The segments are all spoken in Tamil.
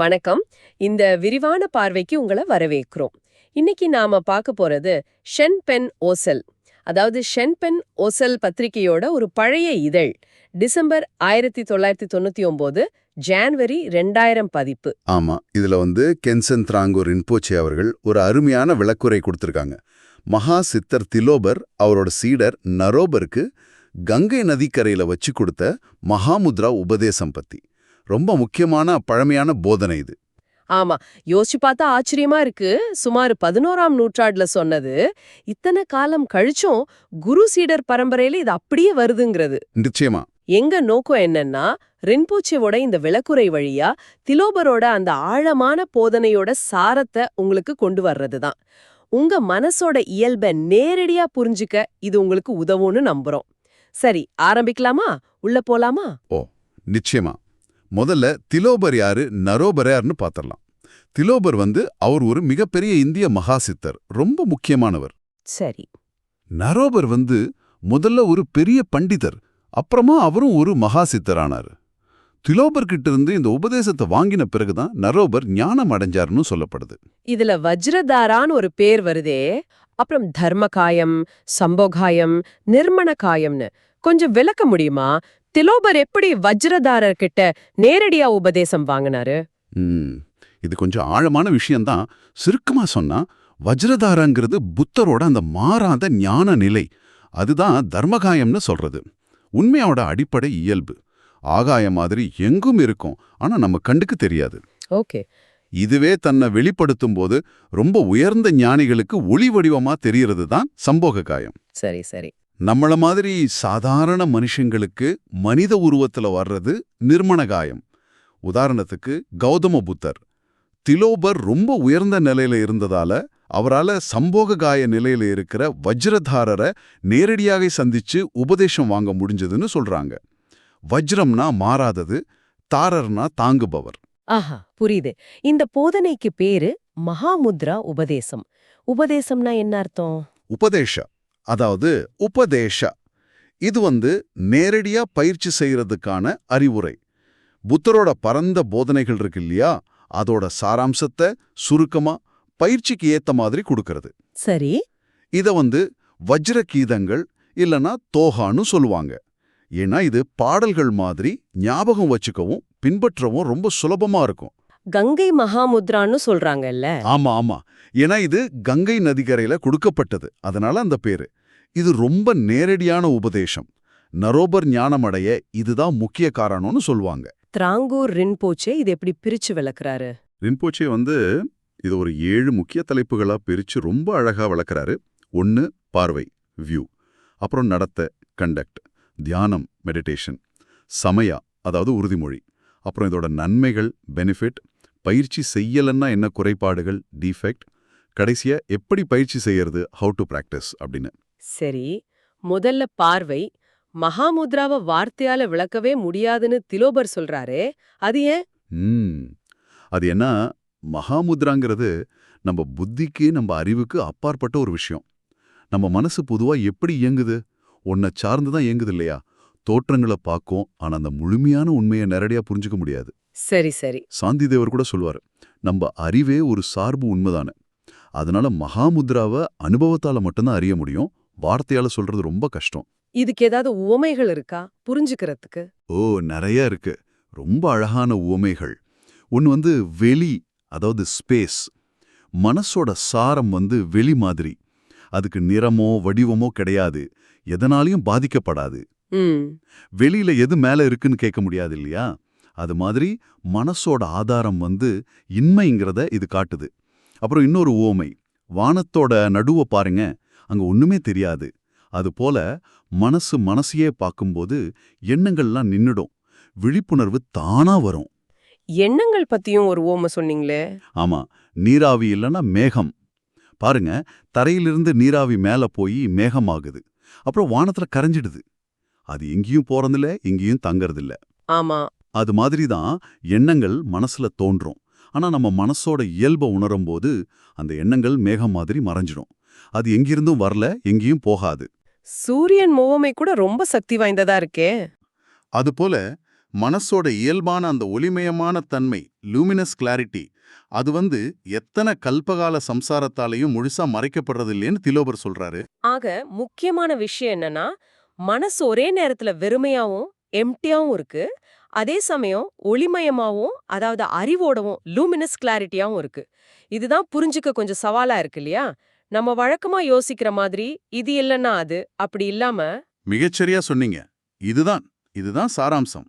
வணக்கம். இந்த விரிவான பார்வைக்கு உங்களை வரவேற்கிறோம். இன்னைக்கு நாம பார்க்க போறது ஷென் பென் ஓசல். அதாவது ஷென் பென் ஓசல் பத்திரிகையோட ஒரு பழைய இதழ். டிசம்பர் ஆயிரத்தி தொள்ளாயிரத்தி தொண்ணூத்தி ஒன்பது ஜான்வரி ரெண்டாயிரம் பதிப்பு. ஆமா இதுல வந்து கென்சன் திராங்கோ ரின்போச்சே அவர்கள் ஒரு அருமையான விளக்குரை கொடுத்திருக்காங்க. மகா சித்தர் திலோபர் அவரோட சீடர் நரோபருக்கு கங்கை நதிக்கரையில வச்சு கொடுத்த மகாமுத்ரா உபதேசம் பத்தி. ரொம்ப முக்கியமான பழமையான போதனை இது. ஆமா யோசிச்சு பார்த்தா ஆச்சரியமா இருக்கு. சுமார் பதினோராம் நூற்றாண்டுல சொன்னது இத்தனை காலம் கழிச்சும் குரு சீடர் பரம்பரையில இது அப்படியே வருதுங்கிறது. நிச்சயமா. எங்க நோக்கம் என்னன்னா ரின்பூச்சேவோட இந்த விளக்குரை வழியா திலோபரோட அந்த ஆழமான போதனையோட சாரத்தை உங்களுக்கு கொண்டு வர்றதுதான். உங்க மனசோட இயல்பை நேரடியா புரிஞ்சுக்க இது உங்களுக்கு உதவும்னு நம்புறோம். சரி ஆரம்பிக்கலாமா? உள்ள போலாமா? நிச்சயமா. முதல்ல திலோபர் யாரு? நரோபர் யாருன்னு பாத்திரலாம். திலோபர் வந்து அவர் ஒரு மிகப்பெரிய இந்திய மகாசித்தர் ரொம்ப முக்கியமானவர். சரி. நரோபர் வந்து முதல்ல ஒரு பெரிய பண்டிதர் அப்புறமா அவரும் ஒரு மகாசித்தரானார். திலோபர் கிட்ட இருந்து இந்த உபதேசத்தை வாங்கின பிறகுதான் நரோபர் ஞானம் அடைஞ்சாருன்னு சொல்லப்படுது. இதுல வஜ்ரதாரான்னு ஒரு பேர் வருதே அப்புறம் தர்மகாயம் சம்போகாயம் நிர்மணகாயம்னு. கொஞ்சம் விளக்க முடியுமா? திலோபர் எப்படி வஜ்ரதாரர் கிட்ட நேரடியா உபதேசம் வாங்கினாரு? இது கொஞ்சம் ஆழமான விஷயம்தான். சுருக்கமா சொன்னா வஜ்ரதாரங்கிறது புத்தரோட அந்த மாறாத ஞான நிலை. அதுதான் தர்மகாயம்னு சொல்றது. உண்மையோட அடிப்படை இயல்பு. ஆகாயம் மாதிரி எங்கும் இருக்கும். ஆனா நம்ம கண்டுக்கு தெரியாது. ஓகே. இதுவே தன்னை வெளிப்படுத்தும் போது ரொம்ப உயர்ந்த ஞானிகளுக்கு ஒளி வடிவமா தெரியறது தான் சம்போக காயம் சரி சரி. நம்மள மாதிரி சாதாரண மனுஷங்களுக்கு மனித உருவத்துல வர்றது நிர்மண காயம் உதாரணத்துக்கு கௌதம புத்தர். திலோபர் ரொம்ப உயர்ந்த நிலையில இருந்ததால அவரால சம்போக காய நிலையில இருக்கிற வஜ்ரதாரரை நேரடியாக சந்திச்சு உபதேசம் வாங்க முடிஞ்சதுன்னு சொல்றாங்க. வஜ்ரம்னா மாறாதது தாரர்னா தாங்குபவர். ஆஹா புரியுது. இந்த போதனைக்கு பேரு மகாமுத்ரா உபதேசம். உபதேசம்னா என்ன அர்த்தம்? உபதேஷ அதாவது உபதேஷ இது வந்து நேரடியா பயிற்சி செய்யறதுக்கான அறிவுரை. புத்தரோட பரந்த போதனைகள் இருக்கு இல்லையா? அதோட சாராம்சத்தை சுருக்கமா பயிற்சிக்கு ஏத்த மாதிரி கொடுக்கறது. சரி. இத வந்து வஜ்ர கீதங்கள் இல்லனா தோகான்னு சொல்லுவாங்க. ஏன்னா இது பாடல்கள் மாதிரி ஞாபகம் வச்சுக்கவும் பின்பற்றவும் ரொம்ப சுலபமா இருக்கும். கங்கை மகாமுத்ரான்னு சொல்றாங்கல்ல? ஆமா ஆமா. ஏன்னா இது கங்கை நதிக்கரையில கொடுக்கப்பட்டது. அதனால அந்த பேரு. இது ரொம்ப நேரடியான உபதேசம். நரோபர் ஞானமடைய இதுதான் முக்கிய காரணம்னு சொல்லுவாங்க. திராங்கூர் ரின்போச்சே இது எப்படி பிரிச்சு விளக்குறாரு? ரின்போச்சே வந்து இது ஒரு ஏழு முக்கிய தலைப்புகளா பிரிச்சு ரொம்ப அழகா வளர்க்குறாரு ஒன்னு பார்வை வியூ அப்புறம் நடத்த கண்டக்ட் தியானம் மெடிடேஷன் சமயா அதாவது உறுதிமொழி. அப்புறம் இதோட நன்மைகள் பெனிஃபிட் பயிற்சி செய்யலன்னா என்ன குறைபாடுகள் டிஃபெக்ட் கடைசியா எப்படி பயிற்சி செய்யறது ஹவு டு பிராக்டிஸ் அப்படின்னு. சரி முதல்ல பார்வை மகாமுத்ராவை வார்த்தையால விளக்கவே முடியாதுன்னு திலோபர் சொல்றாரே அது ஏன்? அது என்ன மகாமுத்ராங்கிறது நம்ம புத்திக்கு நம்ம அறிவுக்கு அப்பாற்பட்ட ஒரு விஷயம். நம்ம மனசு பொதுவா எப்படி இயங்குது? உன்னை சார்ந்து தான் இயங்குது இல்லையா? தோற்றங்களை பார்க்கும் ஆனா அந்த முழுமையான உண்மையை நேரடியா புரிஞ்சுக்க முடியாது. சரி சரி. சாந்தி தேவர் கூட சொல்வாரு நம்ம அறிவே ஒரு சார்பு உண்மைதானே. அதனால மகாமுத்ராவை அனுபவத்தால மட்டும்தான் அறிய முடியும். வார்த்தையால சொல்றது ரொம்ப கஷ்டம். இதுக்கு ஏதாவது உவமைகள் இருக்கா? புரிஞ்சுக்கிறதுக்கு. ஓ நிறைய இருக்கு. ரொம்ப அழகான உவமைகள். ஒன்று வந்து வெளி அதாவது ஸ்பேஸ் மனசோட சாரம் வந்து வெளி மாதிரி. அதுக்கு நிறமோ வடிவமோ கிடையாது. எதனாலையும் பாதிக்கப்படாது. வெளியில எது மேல இருக்குன்னு கேட்க முடியாது இல்லையா அது மாதிரி மனசோட ஆதாரம் வந்து இன்மைங்கிறத இது காட்டுது. அப்புறம் இன்னொரு உவமை வானத்தோட நடுவ பாருங்க அங்க ஒண்ணுமே தெரியாது. அது போல மனசு மனசையே பார்க்கும்போது எண்ணங்கள்லாம் நின்னுடும் விழிப்புணர்வு தானா வரும். எண்ணங்கள் பத்தியும் ஒரு ஓம சொன்னீங்களே. ஆமா நீராவி இல்லைன்னா மேகம். பாருங்க தரையிலிருந்து நீராவி மேல போய் மேகமாகுது. அப்புறம் வானத்துல கரைஞ்சிடுது. அது எங்கேயும் போறதில்ல எங்கேயும் தங்கறதில்ல. ஆமா. அது மாதிரி தான் எண்ணங்கள் மனசுல தோன்றும். ஆனா நம்ம மனசோட இயல்பை உணரும்போது அந்த எண்ணங்கள் மேகம் மாதிரி மறைஞ்சிடும். அது எங்கிருந்தும் வரல எங்கேயும் போகாது. சூரியன் முவமை கூட ரொம்ப சக்தி வாய்ந்ததா இருக்கே. அதுபோல மனசோட இயல்பான அந்த ஒளிமயமான தன்மை லூமினஸ் கிளாரிட்டி அது வந்து எத்தனை கல்பகால சம்சாரத்தாலையும் முழுசா மறைக்கப்படுறது இல்லைன்னு திலோபர் சொல்றாரு. ஆக முக்கியமான விஷயம் என்னன்னா மனசு ஒரே நேரத்துல வெறுமையாவும் எம்டியாவும் இருக்கு. அதே சமயம் ஒளிமயமாவும் அதாவது அறிவோடவும் லூமினஸ் கிளாரிட்டியாவும் இருக்கு. இதுதான் புரிஞ்சுக்க கொஞ்சம் சவாலா இருக்கு இல்லையா? நம்ம வழக்கமா யோசிக்கிற மாதிரி இது இல்லைன்னா அது அப்படி இல்லாம மிகச்சரியா சொன்னீங்க. இதுதான் இதுதான் சாராம்சம்.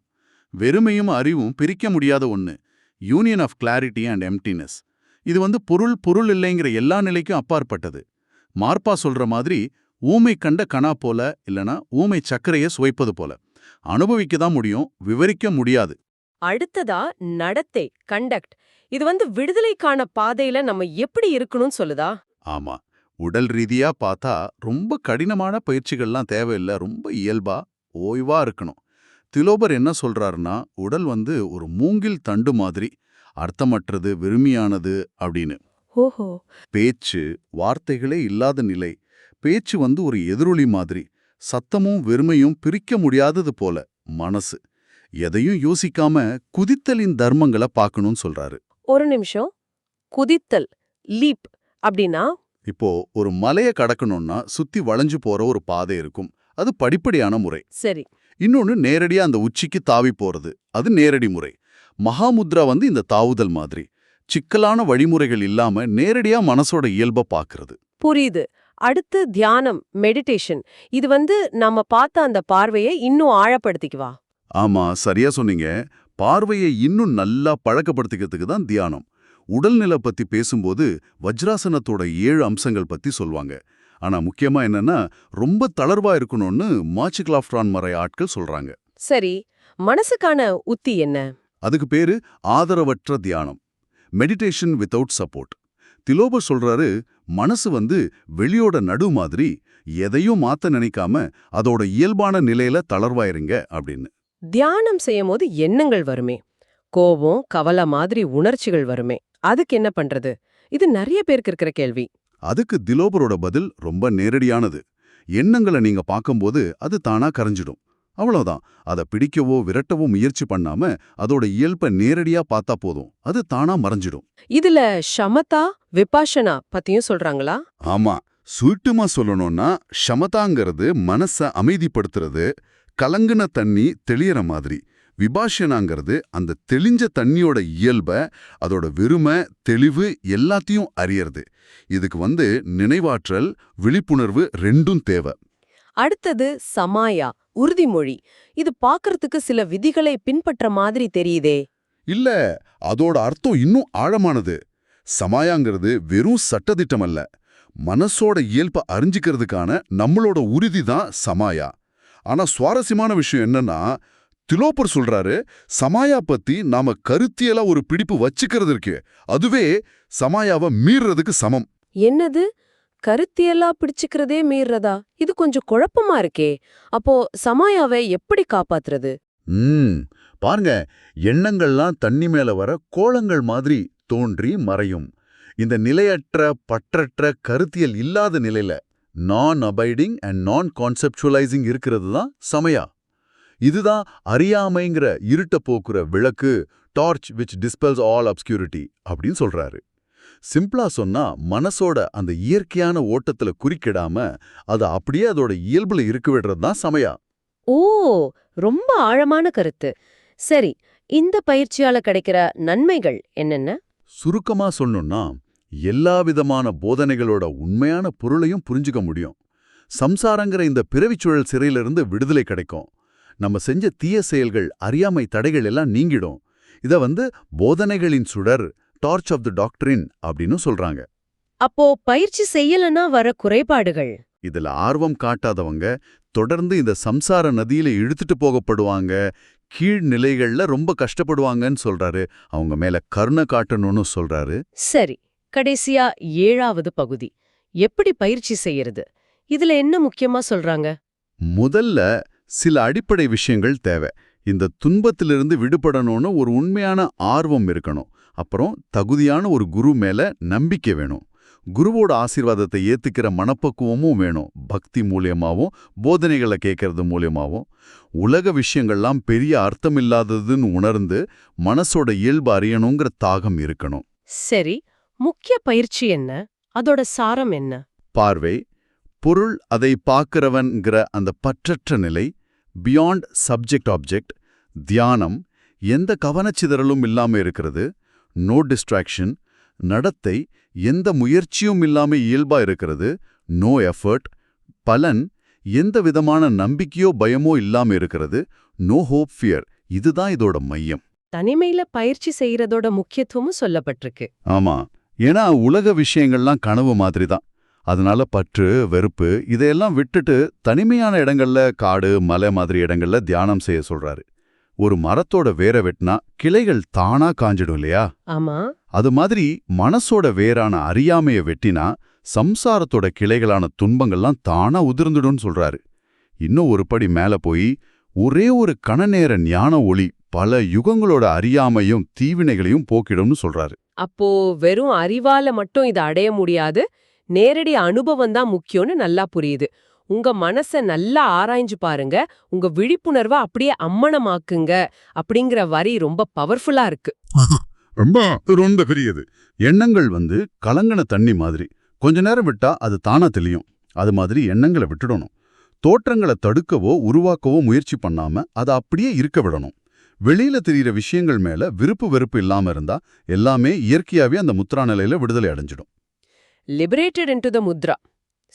வெறுமையும் அறிவும் பிரிக்க முடியாத ஒன்று union of clarity and emptiness இது வந்து பொருள் பொருள் இல்லைங்கிற எல்லா நிலைக்கும் அப்பாற்பட்டது. மார்ப்பா சொல்ற மாதிரி ஊமை கண்ட கணா போல இல்லனா ஊமை சர்க்கரைய சுவைப்பது போல. அனுபவிக்க தான் முடியும் விவரிக்க முடியாது. அடுத்ததா நடத்தை கண்டக்ட் இது வந்து விடுதலைக்கான பாதையில நம்ம எப்படி இருக்கணும்னு சொல்லுதா? ஆமா. உடல் ரீதியா பார்த்தா ரொம்ப கடினமான பயிற்சிகள்லாம் தேவையில்லை ரொம்ப இயல்பா ஓய்வா இருக்கணும். திலோபர் என்ன சொல்றாருன்னா உடல் வந்து ஒரு மூங்கில் தண்டு மாதிரி அர்த்தமற்றது வெறுமையானது அப்படின்னு. ஓஹோ. பேச்சு வார்த்தைகளே இல்லாத நிலை பேச்சு வந்து ஒரு எதிரொலி மாதிரி. சத்தமும் வெறுமையும் பிரிக்க முடியாதது போல மனசு. எதையும் யோசிக்காம குதித்தலின் தர்மங்களை பார்க்கணும்னு சொல்றாரு. ஒரு நிமிஷம். குதித்தல் லீப் அப்படின்னா? இப்போ ஒரு மலையை கடக்கணும்னா சுத்தி வளைஞ்சு போற ஒரு பாதை இருக்கும். அது படிப்படியான முறை. சரி. இன்னொன்னு நேரடியா அந்த உச்சிக்கு தாவி போறது. அது நேரடி முறை. மகாமுத்ரா வந்து இந்த தாவுதல் மாதிரி. சிக்கலான வழிமுறைகள் இல்லாம நேரடியா மனசோட இயல்ப பாக்குறது புரியுது. அடுத்து தியானம் மெடிடேஷன் இது வந்து நம்ம பார்த்த அந்த பார்வையை இன்னும் ஆழப்படுத்திக்குவா? ஆமா சரியா சொன்னீங்க. பார்வையை இன்னும் நல்லா பழக்கப்படுத்திக்கிறதுக்கு தான் தியானம். உடல்நிலை பத்தி பேசும்போது வஜ்ராசனத்தோட ஏழு அம்சங்கள் பத்தி சொல்வாங்க. ஆனா முக்கியமா என்னன்னா ரொம்ப தளர்வா இருக்கணும்னு மாச்சிக்லாஃப்டான் மறை ஆட்கள் சொல்றாங்க. சரி மனசுக்கான உத்தி என்ன? அதுக்கு பேரு ஆதரவற்ற தியானம். மெடிடேஷன் வித்தவுட் சப்போர்ட் திலோபர் சொல்றாரு மனசு வந்து வெளியோட நடு மாதிரி எதையும் மாத்த நினைக்காம அதோட இயல்பான நிலையில தளர்வாயிருங்க அப்படின்னு. தியானம் செய்யும் போது எண்ணங்கள் வருமே. கோபம் கவலை மாதிரி உணர்ச்சிகள் வருமே. அதுக்கு என்ன பண்றது? இது நிறைய பேருக்கு இருக்கிற கேள்வி. அதுக்கு திலோபரோட பதில் ரொம்ப நேரடியானது. எண்ணங்களை நீங்க பார்க்கும்போது அது தானா கரைஞ்சிடும். அவ்வளவுதான். அதை பிடிக்கவோ விரட்டவோ முயற்சி பண்ணாம அதோட இயல்பை நேரடியா பார்த்தா போதும். அது தானா மறைஞ்சிடும். இதுல ஷமதா விபாஷனா பத்தியும் சொல்றாங்களா? ஆமா. சுருட்டுமா சொல்லணும்னா ஷமதாங்கிறது மனச அமைதிப்படுத்துறது கலங்குன தண்ணி தெளியற மாதிரி. விபாஷனாங்கிறது அந்த தெளிஞ்ச தண்ணியோட இயல்ப அதோட வெறுமை தெளிவு எல்லாத்தையும் அறியறது. இதுக்கு வந்து நினைவாற்றல் விழிப்புணர்வு ரெண்டும் தேவை. அடுத்தது சமாயா உறுதிமொழி. இது பார்க்கறதுக்கு சில விதிகளை பின்பற்ற மாதிரி தெரியுதே. இல்ல அதோட அர்த்தம் இன்னும் ஆழமானது. சமாயாங்கிறது வெறும் சட்டதிட்டம் அல்ல. மனசோட இயல்பை அறிஞ்சிக்கிறதுக்கான நம்மளோட உறுதி தான் சமாயா. ஆனா சுவாரஸ்யமான விஷயம் என்னன்னா திலோப்பர் சொல்றாரு சமாயா பத்தி நாம கருத்தியலா ஒரு பிடிப்பு வச்சுக்கிறது இருக்கு அதுவே சமாயாவை மீறுறதுக்கு சமம். என்னது? கருத்தியெல்லாம் பிடிச்சுக்கிறதே மீறதா இது கொஞ்சம் குழப்பமா இருக்கே. அப்போ சமாயாவை எப்படி காப்பாத்துறது? ம். பாருங்க எண்ணங்கள்லாம் தண்ணி மேல வர கோலங்கள் மாதிரி தோன்றி மறையும். இந்த நிலையற்ற பற்றற்ற கருத்தியல் இல்லாத நிலையில நான் அபைடிங் அண்ட் நான் கான்செப்டுவலைசிங் இருக்கிறது தான் சமயா. இதுதான் அறியாமைங்கிற இருட்ட போக்குற விளக்கு torch which dispels all obscurity அப்படின்னு சொல்றாரு. சிம்பிளா சொன்னா மனசோட அந்த இயற்கையான ஓட்டத்துல குறுக்கிடாம அது அப்படியே அதோட இயல்புல இருக்க விடுறது தான் சமயா? ஓ ரொம்ப ஆழமான கருத்து. சரி இந்த பயிற்சியால கிடைக்கிற நன்மைகள் என்னென்ன? சுருக்கமா சொல்லணும்னா எல்லா விதமான போதனைகளோட உண்மையான பொருளையும் புரிஞ்சுக்க முடியும். சம்சாரங்கிற இந்த பிறவிச்சுழல் சிறையிலிருந்து விடுதலை கிடைக்கும். நம்ம செஞ்ச தீய செயல்கள் அறியாமை தடைகள் எல்லாம் நீங்கிடும். இத வந்து போதனைகளின் சுடர் டார்ச் ஆஃப் த டாக்டரின் அப்படின்னு சொல்றாங்க. அப்போ பயிற்சி செய்யலனா வர குறைபாடுகள். இதுல ஆர்வம் காட்டாதவங்க தொடர்ந்து இந்த சம்சார நதியில இழுத்துட்டு போகப்படுவாங்க கீழ் நிலைகள்ல ரொம்ப கஷ்டப்படுவாங்கன்னு சொல்றாரு. அவங்க மேல கருணை காட்டணும்னு சொல்றாரு. சரி கடைசியா ஏழாவது பகுதி. எப்படி பயிற்சி செய்யறது? இதுல என்ன முக்கியமா சொல்றாங்க? முதல்ல சில அடிப்படை விஷயங்கள் தேவை. இந்த துன்பத்திலிருந்து விடுபடணும்னு ஒரு உண்மையான ஆர்வம் இருக்கணும். அப்புறம் தகுதியான ஒரு குரு மேல நம்பிக்கை வேணும். குருவோட ஆசீர்வாதத்தை ஏத்துக்கிற மனப்பக்குவமும் வேணும். பக்தி மூலியமாவும் போதனைகளை கேட்கறது மூலியமாவும். உலக விஷயங்கள்லாம் பெரிய அர்த்தமில்லாததுன்னு உணர்ந்து மனசோட இயல்பு அறியணுங்கிற தாகம் இருக்கணும். சரி முக்கிய பயிற்சி என்ன? அதோட சாரம் என்ன? பார்வை பொருள் அதை பார்க்கிறவன்கிற அந்த பற்றற்ற நிலை பியாண்ட் சப்ஜெக்ட் ஆப்ஜெக்ட் தியானம் எந்த கவனச்சிதறலும் இல்லாம இருக்கிறது நோ டிஸ்ட்ராக்ஷன் நடத்தை எந்த முயற்சியும் இல்லாம இயல்பா இருக்கிறது நோ எஃபர்ட் பலன் எந்த விதமான நம்பிக்கையோ பயமோ இல்லாம இருக்கிறது நோ ஹோப் ஃபியர் இதுதான் இதோட மையம். தனிமையில பயிற்சி செய்யறதோட முக்கியத்துவமும் சொல்லப்பட்டிருக்கு. ஆமா. ஏன்னா உலக விஷயங்கள்லாம் கனவு மாதிரி தான் அதனால பற்று வெறுப்பு இதையெல்லாம் விட்டுட்டு தனிமையான இடங்கள்ல காடு மலை மாதிரி இடங்கள்ல தியானம் செய்ய சொல்றாரு. ஒரு மரத்தோட வேர வெட்டினா கிளைகள் தானா காஞ்சிடும் இல்லையா? ஆமா. அது மாதிரி மனசோட வேரான அறியாமைய வெட்டினா சம்சாரத்தோட கிளைகளான துன்பங்கள்லாம் தானா உதிர்ந்துடும்னு சொல்றாரு. இன்னும் ஒரு படி மேல போய் ஒரே ஒரு கணநேர ஞான ஒளி பல யுகங்களோட அறியாமையும் தீவினைகளையும் போக்கிடும்னு சொல்றாரு. அப்போ வெறும் அறிவால மட்டும் இதை அடைய முடியாது நேரடி அனுபவம் தான் முக்கியம்னு நல்லா புரியுது. உங்க மனச நல்லா ஆராய்ஞ்சு பாருங்க. உங்க விழிப்புணர்வை அப்படியே அம்மனமாக்குங்க. அப்படிங்கிற வரி ரொம்ப பவர்ஃபுல்லா இருக்கு. ரொம்ப ரொம்ப பெரியது. எண்ணங்கள் வந்து கலங்கன தண்ணி மாதிரி. கொஞ்ச நேரம் விட்டா அது தானா தெளியும். அது மாதிரி எண்ணங்களை விட்டுடணும். தோற்றங்களை தடுக்கவோ உருவாக்கவோ முயற்சி பண்ணாம அதை அப்படியே இருக்க விடணும். வெளியில தெரியிற விஷயங்கள் மேல விருப்பு வெறுப்பு இல்லாம இருந்தா எல்லாமே இயற்கையாவே அந்த முத்ரா நிலையில விடுதலை அடைஞ்சிடும். லிபரேட்டட் இன்டு த முத்ரா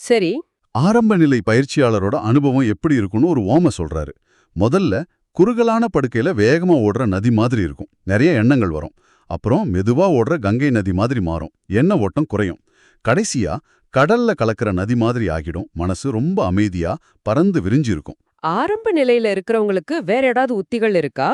சரி ஆரம்ப நிலை பயிற்சியாளரோட அனுபவம் எப்படி இருக்கும்னு ஒரு ஓம சொல்றாரு. முதல்ல குறுகலான படுக்கையில வேகமா ஓடுற நதி மாதிரி இருக்கும். நிறைய எண்ணங்கள் வரும். அப்புறம் மெதுவா ஓடுற கங்கை நதி மாதிரி மாறும். எண்ண ஓட்டம் குறையும். கடைசியா கடல்ல கலக்கிற நதி மாதிரி ஆகிடும். மனசு ரொம்ப அமைதியா பறந்து விரிஞ்சு இருக்கும். ஆரம்ப நிலையில இருக்கிறவங்களுக்கு வேற ஏதாவது உத்திகள் இருக்கா?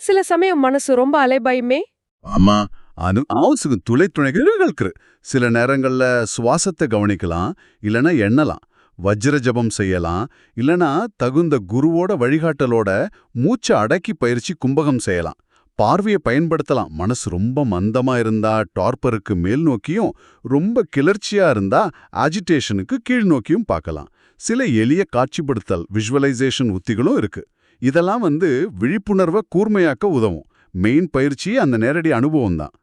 சில சமயம் மனசு ரொம்ப அலைபாயுமே? ஆமா. அனு ஆவுசுக்கு துளை துணைகள் சில நேரங்கள்ல சுவாசத்தை கவனிக்கலாம் இல்லனா எண்ணலாம். வஜ்ர ஜபம் செய்யலாம் இல்லனா தகுந்த குருவோட வழிகாட்டலோட மூச்சை அடக்கி பயிற்சி கும்பகம் செய்யலாம். பார்வையை பயன்படுத்தலாம். மனசு ரொம்ப மந்தமா இருந்தா டார்பருக்கு மேல் நோக்கியும் ரொம்ப கிளர்ச்சியா இருந்தா ஆஜிடேஷனுக்கு கீழ் நோக்கியும் பார்க்கலாம். சில எளிய காட்சிப்படுத்தல் விஷுவலைசேஷன் உத்திகளும் இருக்கு. இதெல்லாம் வந்து விழிப்புணர்வை கூர்மையாக்க உதவும். மெயின் பயிற்சி அந்த நேரடி அனுபவம் தான்.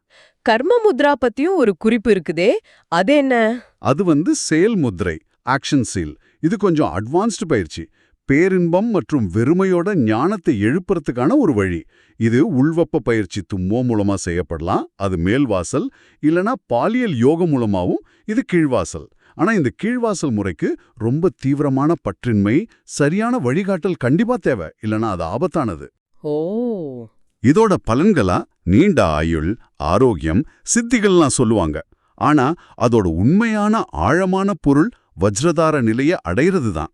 கர்ம முத்ரா பத்தியும் ஒரு குறிப்பு இருக்குதே. அது என்ன? அது வந்து செயல் முத்ரை. ஆக்ஷன் சீல் இது கொஞ்சம் அட்வான்ஸ்டு பயிற்சி. பேரின்பம் மற்றும் வெறுமையோட ஞானத்தை எழுப்புறதுக்கான ஒரு வழி. இது உள்வப்ப பயிற்சி தும்மோ மூலமா செய்யப்படலாம் அது மேல்வாசல் இல்லனா பாலியல் யோகம் மூலமாவும் இது கீழ்வாசல். ஆனா இந்த கீழ்வாசல் முறைக்கு ரொம்ப தீவிரமான பற்றின்மை சரியான வழிகாட்டல் கண்டிப்பா தேவை இல்லனா அது ஆபத்தானது. ஓ. இதோட பலன்களா? நீண்ட ஆயுள் ஆரோக்கியம் சித்திகள்லாம் சொல்லுவாங்க. ஆனா அதோட உண்மையான ஆழமான பொருள் வஜ்ரதார நிலைய அடையிறது தான்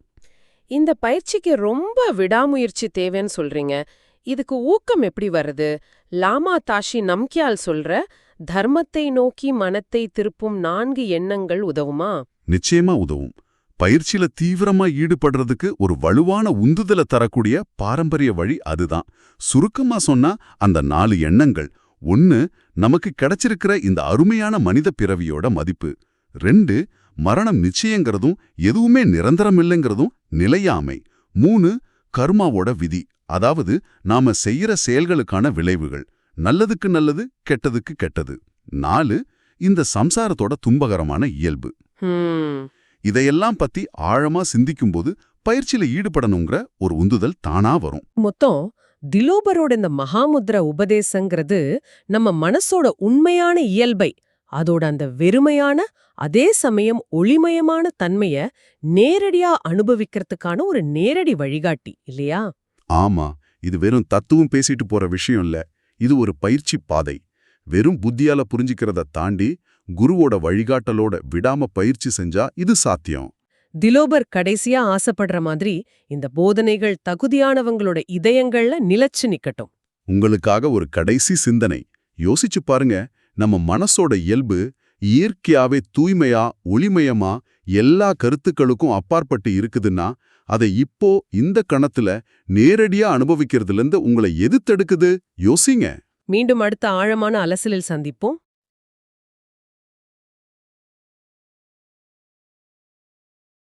இந்த பயிற்சிக்கு ரொம்ப விடாமுயற்சி தேவைன்னு சொல்றீங்க. இதுக்கு ஊக்கம் எப்படி வருது? லாமா தாஷி நம்கியால் சொல்ற தர்மத்தை நோக்கி மனத்தை திருப்பும் நான்கு எண்ணங்கள் உதவுமா? நிச்சயமா உதவும். பயிற்சியில தீவிரமா ஈடுபடுறதுக்கு ஒரு வலுவான உந்துதலை தரக்கூடிய பாரம்பரிய வழி அதுதான். சுருக்கமா சொன்னா அந்த நாலு எண்ணங்கள். ஒன்னு நமக்கு கிடைச்சிருக்கிற இந்த அருமையான மனித பிறவியோட மதிப்பு. ரெண்டு மரணம் நிச்சயங்கிறதும் எதுவுமே நிரந்தரம் இல்லைங்கிறதும் நிலையாமை. மூணு கர்மாவோட விதி. அதாவது நாம செய்யற செயல்களுக்கான விளைவுகள். நல்லதுக்கு நல்லது கெட்டதுக்கு கெட்டது. நாலு இந்த சம்சாரத்தோட துன்பகரமான இயல்பு. இதையெல்லாம் பத்தி ஆழமா சிந்திக்கும்போது பயிற்சியில ஈடுபடணுங்கிற ஒரு உந்துதல் தானா வரும். மொத்தம் திலோபரோட இந்த மகாமுத்ர உபதேசங்கிறது நம்ம மனசோட உண்மையான இயல்பை அதோட அந்த வெறுமையான அதே சமயம் ஒளிமயமான தன்மைய நேரடியா அனுபவிக்கிறதுக்கான ஒரு நேரடி வழிகாட்டி இல்லையா? ஆமா இது வெறும் தத்துவம் பேசிட்டு போற விஷயம் இல்ல. இது ஒரு பயிற்சி பாதை. வெறும் புத்தியால புரிஞ்சுக்கிறத தாண்டி குருவோட வழிகாட்டலோட விடாம பயிற்சி செஞ்சா இது சாத்தியம். திலோபர் கடைசியா ஆசைப்படுற மாதிரி இந்த போதனைகள் தகுதியானவங்களோட இதயங்கள்ல நிலைச்சு நிக்கட்டும். உங்களுக்காக ஒரு கடைசி சிந்தனை. யோசிச்சு பாருங்க. நம்ம மனசோட இயல்பு இயற்கையாவே தூய்மையா ஒளிமயமா எல்லா கருத்துக்களுக்கும் அப்பாற்பட்டு இருக்குதுன்னா அதை இப்போ இந்த கணத்துல நேரடியா அனுபவிக்கிறதுல இருந்து உங்களை எது தடுக்குது யோசிங்க. மீண்டும் அடுத்த ஆழமான அலசலில் சந்திப்போம்.